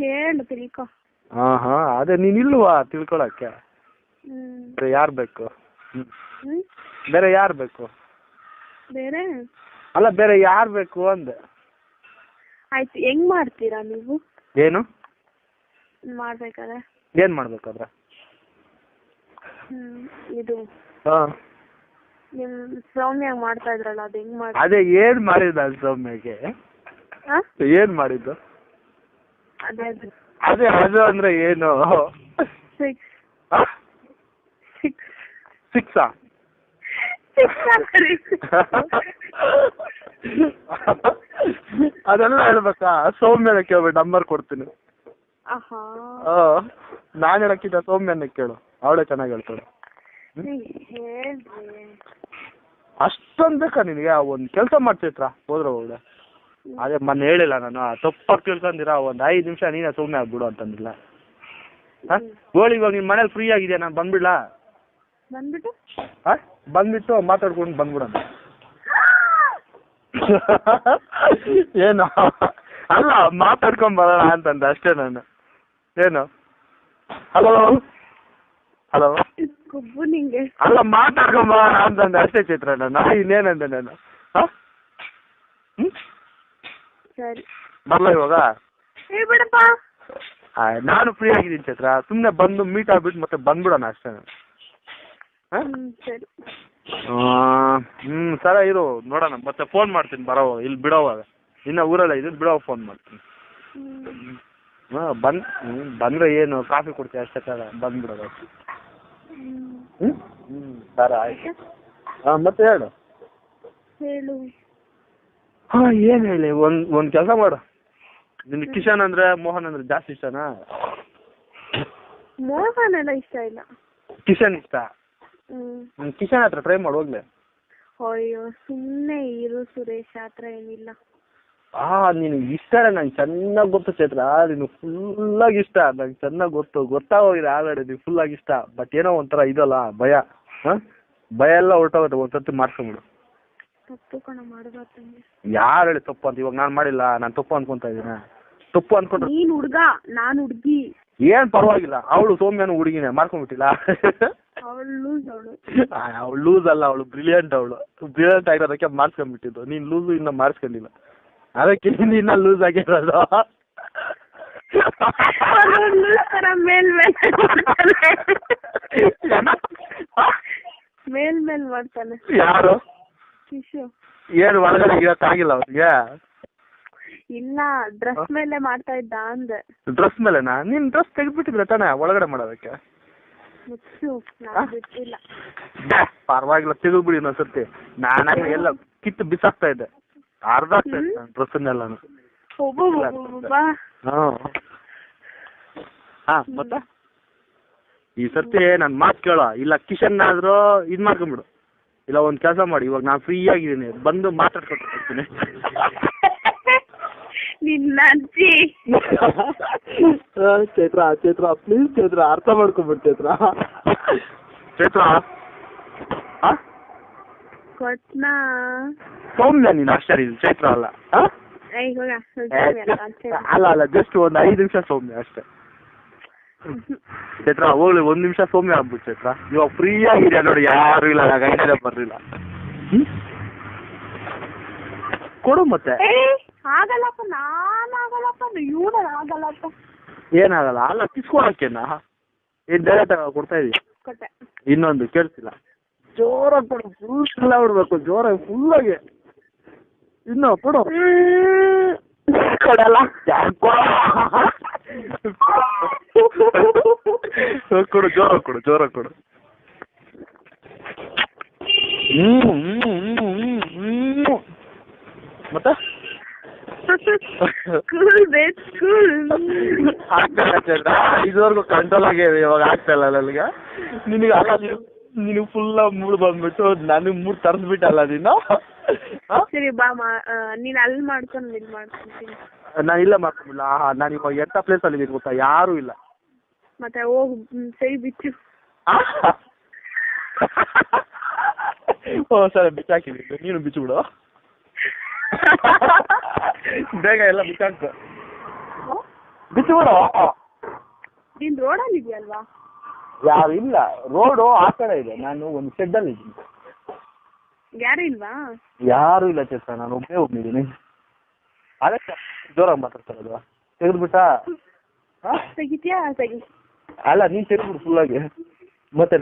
ಹೇಳು ತಿಳ್ಕೊ ಹಾ ಹಾ ಅದೇ ನೀನ್ ಇಲ್ವಾ ತಿಳ್ಕೊಳಕ್ಕೆ. ಬೇರೆ ಯಾರು ಬೇಕು. ಹ್ಮ್. ಬೇರೆ ಯಾರ್ ಬೇಕು? ಬೇರೆ? ಅಲ್ಲ ಬೇರೆ ಯಾರ್ ಬೇಕು ಅಂದೆ. ಆಯ್ತು ಹೆಂಗ್ ಮಾಡ್ತೀರಾ ನೀವು? ಏನು? ಮಾಡ್ಬೇಕಾದ್ರೆ. ಏನು ಮಾಡ್ಬೇಕಾದ್ರೆ? ಹ್ಮ್ ಇದು. ಹಾ. ನಿಮ್ ಸೌಮ್ಯ ಮಾಡ್ತಾ ಇದ್ರಲ್ಲ ಅದ್ ಹೆಂಗ್ ಮಾಡಿ ಅದೇ ಏನ್ ಮಾಡಿದ ಸೌಮ್ಯಗೆ? ಹಾ ಏನು ಮಾಡಿದ್ದು? ಅದೇ ಅದು. ಅದೇ ಅಂದ್ರೆ ಏನು? ಸಿಕ್ಸ್ ಅದೆಲ್ಲ ಹೇಳ್ಬೇಕಾ? ಸೌಮ್ಯನ ಕೇಳ್ಬೇಡ ನಂಬರ್ ಕೊಡ್ತೀನಿ. ನಾನು ಹೇಳಕ್ಕಿಂತ ಸೌಮ್ಯನ ಕೇಳು. ಅವಳೇ ಚೆನ್ನಾಗಿ ಹೇಳ್ತಾಳೆ. ಅಷ್ಟೊಂದ್ ಅಷ್ಟೊಂದು ಬೇಕಾ ನಿನಗೆ? ಒಂದು ಕೆಲಸ ಮಾಡ್ತೈತ್ರ ಹೋದ್ರೆ ಹೋಗ್ಲೆ ಅದೇ ಮೊನ್ನೆ ಹೇಳಿಲ್ಲ ನಾನು ತಪ್ಪಾಗಿ ತಿಳ್ಕೊಂಡಿರ ಒಂದು ಐದು ನಿಮಿಷ ನೀನೇ ಸುಮ್ಮನೆ ಆಗ್ಬಿಡು ಅಂತಂದಿಲ್ಲ. ಹಾಂ? ಹೋಳಿ ಇವಾಗ ನಿಮ್ಮ ಮನೇಲಿ ಫ್ರೀ ಆಗಿದ್ಯಾ? ನಾನು ಬಂದ್ಬಿಡ್ಲಾ? ಬಂದ್ಬಿಟ್ಟು? ಹಾಂ? ಬಂದ್ಬಿಟ್ಟು ಮಾತಾಡ್ಕೊಂಡು ಬಂದ್ಬಿಡೋಣ. ಏನು? ಅಲ್ಲ ಮಾತಾಡ್ಕೊಂಡ್ ಬರೋಣ ಅಂತಂದೆ ಅಷ್ಟೇ ನಾನು. ಏನು? ಹಲೋ ಹಲೋ ಕೊಬ್ಬು ನಿಂಗೆ. ಅಲ್ಲ ಮಾತಾಡ್ಕೊಂಡ್ ಬರೋಣ ಅಂತಂದೆ ಅಷ್ಟೇ ಚಿತ್ರ ನಾನು. ಇನ್ನೇನಂದೆ ನಾನು? ಹಾಂ? ಹ್ಞೂ ಸರಿ. ಬರಲ್ಲ ಇವಾಗ. ಏ ಬಿಡಪ್ಪ. ನಾನು ಫ್ರೀ ಆಗಿದ್ದೀನಿ ಚೈತ್ರ. ಸುಮ್ಮನೆ ಬಂದು ಮೀಟ್ ಆಗ್ಬಿಟ್ಟು ಮತ್ತೆ ಬಂದ್ಬಿಡೋಣ ಅಷ್ಟೇ ಹ್ಮ್ ಸರಿ. ಹ್ಞೂ ಸರ ಇರು ನೋಡೋಣ. ಮತ್ತೆ ಫೋನ್ ಮಾಡ್ತೀನಿ ಬರೋ ಇಲ್ಲಿ ಬಿಡೋವಾಗ. ಇನ್ನ ಊರಲ್ಲ ಇದ್ದು ಬಿಡೋ ಫೋನ್ ಮಾಡ್ತೀನಿ. ಹಾ ಹಾಂ ಬಂದು ಹ್ಞೂ ಬಂದರೆ ಏನು ಕಾಫಿ ಕೊಡ್ತೀವಿ ಅಷ್ಟೇ ಸರ ಬಂದ್ಬಿಡೋದು ಹ್ಮ್. ಹ್ಞೂ ಸರ ಆಯ್ತು? ಹಾಂ ಮತ್ತೆ ಹೇಳು. ಹೇಳು. ಹಾಂ ಏನ್ ಹೇಳಿ ಒಂದು ಒಂದು ಕೆಲಸ ಮಾಡು. ನಿನಗೆ ಕಿಶನ್ ಅಂದ್ರೆ ಮೋಹನ್ ಅಂದ್ರೆ ಜಾಸ್ತಿ ಇಷ್ಟನಾ? ಮೋಹನ್ ಎಲ್ಲ ಇಷ್ಟ ಇಲ್ಲ. ಕಿಶನ್ ಇಷ್ಟ? ಹ್ಮ್. ಕಿಶನ್ ಹತ್ರ ಟ್ರೈ ಮಾಡು ಹೋಗ್ಲಿ. ಅಯ್ಯೋ ಸುಮ್ನೆ ಇರು ಸುರೇಶ್ ಹತ್ರ ಏನಿಲ್ಲ. ಆ ನಿನಗೆ ಇಷ್ಟ ನಂಗೆ ಚೆನ್ನಾಗಿ ಗೊತ್ತು ಚೈತ್ರ. ನೀನು ಫುಲ್ಲಾಗಿ ಇಷ್ಟ. ನಂಗೆ ಚೆನ್ನಾಗಿ ಗೊತ್ತು. ಗೊತ್ತಾಗೋಗಿದೆ ಆಲ್ರೆಡಿ ಫುಲ್ ಆಗಿ ಇಷ್ಟ. ಬಟ್ ಏನೋ ಒಂಥರ ಇದಲ್ಲ ಭಯ. ಹಾಂ? ಭಯ ಎಲ್ಲ ಹೊರಟೋಗುತ್ತೆ ಒಂದ್ಸತಿ ಮಾಡ್ಕೊಂಬಿಡು. ತಪ್ಪು ಕಣ ಮಾಡಬಾರ್ದಂಗೆ ಯಾರು ಹೇಳಿ ತಪ್ಪು ಅಂತ? ಇವಾಗ ನಾನು ಮಾಡಿಲ್ಲ ನಾನು ತಪ್ಪು ಅನ್ಕೊಂತ ಇದ್ದೀನಿ. ತಪ್ಪು ಅನ್ಕೊಂಡ್ರೆ ನೀನ್ ಹುಡ್ಗ ನಾನ್ ಹುಡ್ಗಿ. ಏನ್ ಪರವಾಗಿಲ್ಲ ಅವಳು ಸೌಮ್ಯನು ಹುಡುಗಿನೇ ಮಾಡ್ಕೊಂಡ್ಬಿಟ್ಟಿಲ್ಲ. ಅವಳು ಅವಳು. ಅವಳು ಲೂಸ್ ಅಲ್ಲ ಅವಳು ಬ್ರಿಲಿಯಂಟ್ ಅವಳು. ಬ್ರಿಲಿಯಂಟ್ ಆಗಿರೋದಕ್ಕೆ ಮಾಡ್ಸ್ಕೊಂಡ್ಬಿಟ್ಟಿದ್ದು. ನೀನ್ ಲೂಸು ಇನ್ನ ಮಾಡಿಸ್ಕೊಂಡಿಲ್ಲ. ಅದಕ್ಕೆ ಇನ್ನ ಇನ್ನೂ ಲೂಸ್ ಆಗಿರೋದು. ತರ ಮೇಲ್ ಮೇಲ್ ಮಾಡ್ತಾನೆ. ಮೇಲ್ ಮೇಲ್ ಮಾಡ್ತಾನೆ. ಯಾರು? ಏನು ಒಳಗಡೆ ಇರಕ್ಕಾಗಿಲ್ಲ ಅವ್ರಿಗೆ ಇಲ್ಲ ಡ್ರೆಸ್ ಮೇಲೆ ಮಾಡ್ತಾ ಇದ್ದ ಅಂದೆ. ಡ್ರೆಸ್ ಮೇಲೆನಾ? ನೀನ್ ಡ್ರೆಸ್ ತೆಗೆದ್ಬಿಟ್ಟಿದ್ರೆ ತಾನೇ ಒಳಗಡೆ ಮಾಡೋದಕ್ಕೆ. ಮುಚ್ಚು ನಾನು ಬಿಟ್ಟಿಲ್ಲ. ಪರವಾಗಿಲ್ಲ ತೆಗೆದ್ಬಿಡಿ ಇನ್ನೊಂದ್ಸರ್ತಿ ನಾನು ಎಲ್ಲ ಕಿತ್ತು ಬಿಸಾಕ್ತಾ ಇದ್ದೆ. ಅರ್ಧ ಆಗ್ತಾ ಇತ್ತು ನನ್ನ ಡ್ರೆಸ್ಸನ್ನೆಲ್ಲಾನು ಹಾ. ಮತ್ತೆ? ಈ ಸರ್ತಿ ನನ್ ಮಾತು ಕೇಳೋ ಇಲ್ಲ ಕಿಶನ್ ಆದ್ರೂ ಇದ್ ಮಾಡ್ಕೊಂಬಿಡು. ಇಲ್ಲ ಒಂದ್ ಕೆಲಸ ಮಾಡಿ. ಇವಾಗ ನಾನು ಫ್ರೀ ಆಗಿದ್ದೀನಿ. ಬಂದು ಮಾತಾಡ್ಕೊಂಡು ಹೋಗ್ತೀನಿ. ನಿನ್ನ ಅಜ್ಜಿ. ಚೈತ್ರ ಚೈತ್ರ ಪ್ಲೀಸ್ ಚೈತ್ರ ಅರ್ಥ ಮಾಡ್ಕೊಬಿಡ್ ಚೈತ್ರ. ಚೈತ್ರ? ಕೊಟ್ನಾ? ಸೌಮ್ಯ ನೀನು ಅಷ್ಟೇ ಇದು ಚೈತ್ರ ಅಲ್ಲ. ಅಲ್ಲ ಅಲ್ಲ ಜಸ್ಟ್ ಒಂದ್ ಐದು ನಿಮಿಷ ಸೌಮ್ಯ ಅಷ್ಟೇ. ಚೈತ್ರ ಹೋಗ್ಲಿ ಒಂದ್ ನಿಮಿಷ ಸೌಮ್ಯ ಆಗ್ಬಿಟ್ಟು ಚೈತ್ರ ಇವಾಗ ಫ್ರೀ ಆಗಿದೆ ನೋಡಿ ಯಾರು ಇಲ್ಲ ಗೈಡ್ ಬರ್ಲಿಲ್ಲ. ಕೊಡು ಮತ್ತೆ. ಆಗಲ್ಲಪ್ಪ ನಾನ್ ಆಗಲ್ಲಪ್ಪ ಇವನ ಆಗಲ್ಲಪ್ಪ. ಏನಾಗಲ್ಲ ಅಲ್ಲ ಕಿಸ್ಕೊಳಕ್ಕೇನ ಏನ್ ಡೈರೆಕ್ಟ್ ಕೊಡ್ತಾ ಇದೀವಿ ಇನ್ನೊಂದು ಕೇಳ್ತಿಲ್ಲ ಜೋರಾಗಿ ಕೊಡು ಫುಲ್ ಎಲ್ಲ ಬಿಡ್ಬೇಕು ಜೋರಾಗಿ ಆಗಿ. ಇನ್ನು ಕೊಡು. ಕೊಡಲ್ಲ? ಕೊಡು ಜೋರ ಕೊಡು ಜೋರ ಕೊಡು. ಮತ್ತೆ? ಇದುವರೆಗೂ ಕಂಟ್ರೋಲ್ ಆಗಿದೆ ಇವಾಗ ಆಗ್ತಾ ಇಲ್ಲ ನನಗೆ ನಿನಗೆ ಅಲ್ಲ ನೀನು ನಿನಗೆ ಫುಲ್ ಮೂಡ್ ಬಂದ್ಬಿಟ್ಟು ನನಗೆ ಮೂಡ್ ತರಿಸ್ಬಿಟ್ಟಲ್ಲ ನೀನು? ಸರಿ ಬಾ ನೀನ್ ಅಲ್ಲಿ ಮಾಡ್ಕೊಂಡು ಇಲ್ಲಿ ಮಾಡ್ಕೊಂತೀನಿ. ನಾನು ಇಲ್ಲ ಮಾಡ್ಕೊಂಡಿಲ್ಲ ಆಹಾ ನಾನು ಇವಾಗ ಎಂಥ ಪ್ಲೇಸಲ್ಲಿ ಇದ್ದೀನಿ ಗೊತ್ತಾ? ಯಾರು ಇಲ್ಲ. ಮತ್ತೆ ಹೋಗ್ ಸೈ ಬಿಚ್ಚು? ಓ ಸರಿ ಬಿಚ್ಚಾಕಿದ್ದೀನಿ ನೀನು ಬಿಚ್ಚಿಬಿಡು ಬೇಗ ಎಲ್ಲ ಬಿಚ್ಚಾಕು ಬಿಚ್ಚು ನಿನ್ ನೀನ್ ರೋಡಲ್ಲಿ ಇದೆಯಲ್ವಾ ಯಾರು ಇಲ್ಲ. ರೋಡು ಆ ಕಡೆ ಇದೆ. ನಾನು ಒಂದು ಶೆಡ್ಡಲ್ಲಿ ಇದ್ದೀನಿ. ಯಾರು ಇಲ್ವಾ? ಯಾರು ಇಲ್ಲ ಚೇತ ನಾನು ಒಬ್ಬೇ ಹೋಗ್ತಿದ್ದೀನಿ. ಅದಕ್ಕೆ ಜೋರಾಗಿ ಮಾತಾಡ್ತಾರಲ್ವಾ ತೆಗೆದ್ಬಿಟ್ಟ ತೆಗಿತೀಯಾ? ತೆಗಿ. ಅಲ್ಲ ನೀನ್ ತೆಗೆದ್ಬಿಡು ಆಗಿ. ಮತ್ತೆ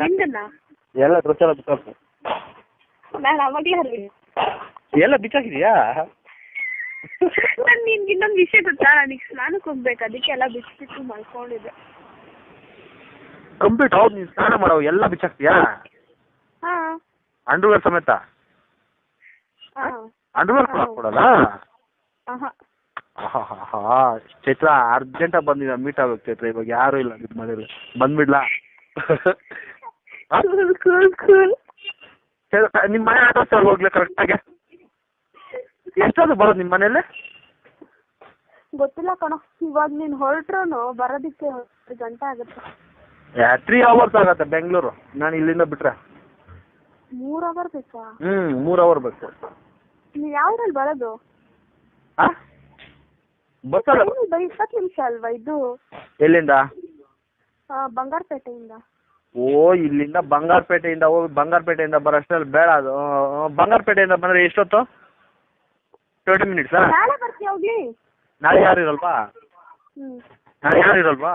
ಎಲ್ಲ ಡ್ರೆಸ್ ಎಲ್ಲ ಬಿಸಾಕು. ನಾನು ಅವಾಗ್ಲೇ ಹರಿವಿ ಎಲ್ಲ ಬಿಚ್ಚಾಕಿದ್ಯಾ ನಾನು ನಿನ್ಗೆ ಇನ್ನೊಂದು ವಿಷಯ ಗೊತ್ತಾ? ನನಗೆ ಸ್ನಾನಕ್ಕೆ ಹೋಗ್ಬೇಕು. ಅದಕ್ಕೆ ಎಲ್ಲ ಬಿಚ್ಚಿಟ್ಟು ಮಲ್ಕೊಂಡಿದ್ದೆ. ಕಂಪ್ಲೀಟ್ ಹೌದು ನೀನು ಸ್ನಾನ ಮಾಡೋ ಎಲ್ಲ ಬಿಚ್ಚಾಕ್ತೀಯಾ ಹಾ. ಅಂಡರ್ವೇರ್ ಸಮೇತ? ಹಾ. ಅಂಡರ್ವೇರ್ ಕೂಡ ಹಾಕ್ಕೊಡಲ್ಲ ಅರ್ಜೆಂಟ್ ಆಗಿ ಚೈತ್ರ ಬಂದಿದ್ದ ಮೀಟ್ ಆಗ್ಬೇಕು ಚೈತ್ರ. ಇವಾಗ ಯಾರು ಇಲ್ಲ ನಿಮ್ಮ ಮನೇಲಿ. ಬಂದ್ಬಿಡ್ಲಾ? ನಿಮ್ ಮನೆ ಆಟೋ ಸರ್ ಹೋಗ್ಲಿ ನಿಮ್ಮ ಆಗಿ. ಎಷ್ಟಾದ್ರು ಹೋಗ್ಲಿ ಕರೆಕ್ಟಾಗಿ ಎಷ್ಟೊತ್ತು ಬರೋದು ನಿಮ್ ಮನೇಲಿ? ಗೊತ್ತಿಲ್ಲ ಕಣ. ಇವಾಗ ನೀನ್ ಹೊರಟ್ರು ಬರೋದಿಕ್ಕೆ ಒಂದು ಗಂಟೆ ಆಗುತ್ತೆ. ತ್ರೀ ಅವರ್ಸ್ ಆಗತ್ತೆ ಬೆಂಗಳೂರು. ನಾನು ಇಲ್ಲಿಂದ ಬಿಟ್ರೆ. ಮೂರ್ ಅವರ್ ಬೇಕಾ? ಹ್ಮ್ ಮೂರ್ ಅವರ್ ಬೇಕು. ನೀವ್ ಯಾವ್ದ್ರಲ್ಲಿ ಬರೋದು? ಆ? ಬಸ್ಸಲ್ಲ ಏನು ಬರೀ ಇಪ್ಪತ್ತು ನಿಮಿಷ ಅಲ್ವಾ ಇದು? ಎಲ್ಲಿಂದ? ಆ, ಬಂಗಾರಪೇಟೆಯಿಂದ. ಓ ಇಲ್ಲಿಂದ ಬಂಗಾರಪೇಟೆಯಿಂದ ಹೋಗಿ ಬಂಗಾರಪೇಟೆಯಿಂದ ಬರೋಷ್ಟ್ರಲ್ಲಿ ಬೇಡ ಅದು. ಆ, ಬಂಗಾರಪೇಟೆಯಿಂದ ಬಂದ್ರೆ ಎಷ್ಟೊತ್ತು? ಟ್ವೆಂಟಿ ಮಿನಿಟ್ಸ್ ನಾಳೆ ಬರ್ತೀಯ ಹೋಗ್ಲಿ ನಾಳೆ ಯಾರು ಇರಲ್ವಾ? ಹ್ಮ್. ನಾಳೆ ಯಾರು ಇರಲ್ವಾ?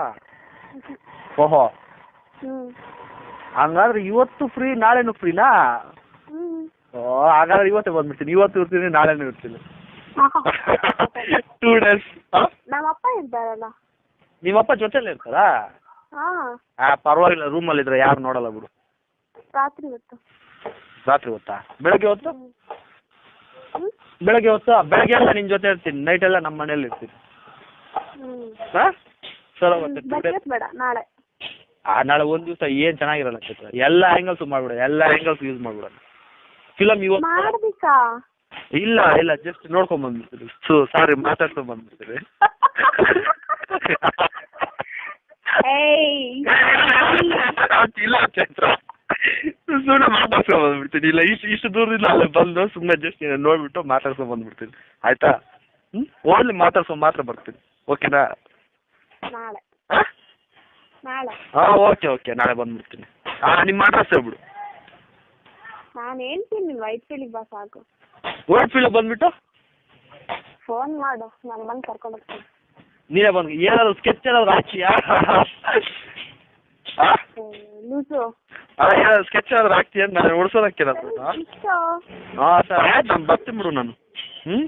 ಓಹೋ. ಹ್ಮ್. ಹಂಗಾದ್ರೆ ಇವತ್ತು ಫ್ರೀ ನಾಳೆನು ಫ್ರೀನಾ ಹ್ಮ್. ಓ ಹಾಗಾದ್ರೆ ಇವತ್ತೇ ಬಂದ್ಬಿಡ್ತೀನಿ. ಇವತ್ತು ಇರ್ತೀನಿ ನಾಳೆನೂ ಇರ್ತೀನಿ. ಟೂ ಡೇಸ್ ನಮ್ಮ ಅಪ್ಪ ಇದ್ದಾರಲ್ಲ. ನಿಮ್ಮಪ್ಪ ಜೊತೆಲೇ ಇರ್ತಾರಾ? ಹಾ. ಪರವಾಗಿಲ್ಲ ರೂಮಲ್ಲಿ ಇದ್ರೆ ಯಾರು ನೋಡಲ್ಲ ಬಿಡು. ರಾತ್ರಿ ಹೊತ್ತು. ರಾತ್ರಿ ಹೊತ್ತಾ? ಬೆಳಗ್ಗೆ ಹೊತ್ತು? ಬೆಳಗ್ಗೆ ಹೊತ್ತು? ಬೆಳಗ್ಗೆ ಎಲ್ಲ ನಿನ್ ಜೊತೆ ಇರ್ತೀನಿ. ನೈಟ್ ಎಲ್ಲ ನಮ್ಮ ಮನೇಲಿ ಇರ್ತೀನಿ. ಮತ್ತೆ ಬೇಡ ನಾಳೆ. ಆ ನಾಳೆ ಒಂದ್ ದಿವಸ ಏನ್ ಚೆನ್ನಾಗಿರಲ್ಲ ಚಿತ್ರ. ಎಲ್ಲ ಆಂಗಲ್ಸ್ ಮಾಡ್ಬಿಡ ಎಲ್ಲ ಆಂಗಲ್ಸ್ ಯೂಸ್ ಮಾಡ್ಬಿಡ ಫಿಲಮ್ ಇವತ್ತು ಮಾಡ್ಬೇಕಾ? ಇಲ್ಲ ಇಲ್ಲ ಜಸ್ಟ್ ನೋಡ್ಕೊಂಡ್ ಬಂದ್ಬಿಡ್ತೀರಿ. So sorry ಮಾತಾಡ್ಕೊಂಡ್ ಬಂದ್ಬಿಡ್ತೀರಿ. ಇಲ್ಲ ಚೈತ್ರ. ಸುಮ್ಮನೆ ಮಾತಾಡ್ಕೊಂಡ್ ಬಂದ್ಬಿಡ್ತೀನಿ. ಇಲ್ಲ ಇಷ್ಟು ಇಷ್ಟು ದೂರದಿಂದ ಅಲ್ಲಿ ಬಂದು ಸುಮ್ಮನೆ ಜಸ್ಟ್ ನೋಡ್ಬಿಟ್ಟು ಮಾತಾಡ್ಕೊಂಡ್ ಬಂದ್ಬಿಡ್ತೀನಿ. ಆಯ್ತಾ? ಹ್ಮ್? ಓನ್ಲಿ ಮಾತಾಡ್ಸೋ ಮಾತ್ರ ಬರ್ತೀನಿ. ಓಕೆನಾ? ಹಾ? Okay okay. ನಾಳೆ ಬಂದ್ಬಿಡ್ತೀನಿ. ಹಾ ನಿಮ್ಮ ಅಡ್ರೆಸ್ ಹೇಳ್ಬಿಡು ನಾನು ಹೇಳ್ತೀನಿ ನೀನು ವೈಟ್ ಫೀಲ್ಡಿಗೆ ಬಾ ಸಾಕು. ವೈಟ್ ಫೀಲ್ಡ್ ಬಂದ್ಬಿಟ್ಟು? ಫೋನ್ ಮಾಡು ನಾನು ಬಂದು ಕರ್ಕೊಂಡು ಹೋಗ್ತೀನಿ. ನೀನೇ ಬಂದು ಏನಾದ್ರು ಸ್ಕೆಚ್ ಏನಾದ್ರು ಹಾಕ್ತೀಯಾ ಲೂಸು. ಏನಾದ್ರು ಸ್ಕೆಚ್ ಏನಾದ್ರು ಹಾಕ್ತೀಯ ನಾನು ಉಡ್ಸೋದಕ್ಕೆ ಹಾಂ ಸರ್ ಆಯ್ತು ನಾನು ಬರ್ತೀನಿ ಬಿಡು ನಾನು. ಹ್ಮ್?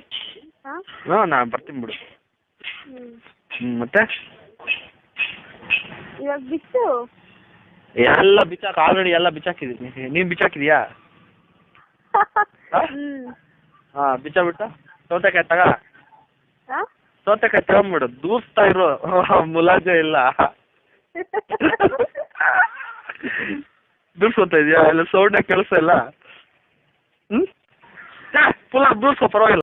ಹಾಂ? ನಾನು ಬರ್ತೀನಿ ಬಿಡು. ಹ್ಞೂ ಹ್ಞೂ ಮತ್ತೆ? ಇವಾಗ ಬಿಟ್ಟು ಎಲ್ಲ ಬಿಚ್ಚಾಕ ಆಲ್ರೆಡಿ ಎಲ್ಲ ಬಿಚ್ಚಾಕಿದೀನಿ ನೀನು ಬಿಚ್ಚಾಕಿದ್ಯಾ? ಹ್ಞೂ ಬಿಚ್ಚ ಬಿಚ್ಚಾಬಿಟ್ಟು ಸೌತೆಕಾಯಿ ತಗ. ಹಾಂ? ಸೌತೆಕಾಯಿ ತಗೊಂಬಿಡು ದೂಸ್ತಾ ಇರು. ಮುಲಾಜೆ ಇಲ್ಲ. ದೂರ್ಸ್ಕೊತಾ ಇದೆಯಾ? ಎಲ್ಲ ಸೌಂಡೇ ಕೆಲಸ ಇಲ್ಲ. ಹ್ಮ್? ಪುನಃ ದೂರ್ಸ್ಕೊ ಪರವಾಗಿಲ್ಲ.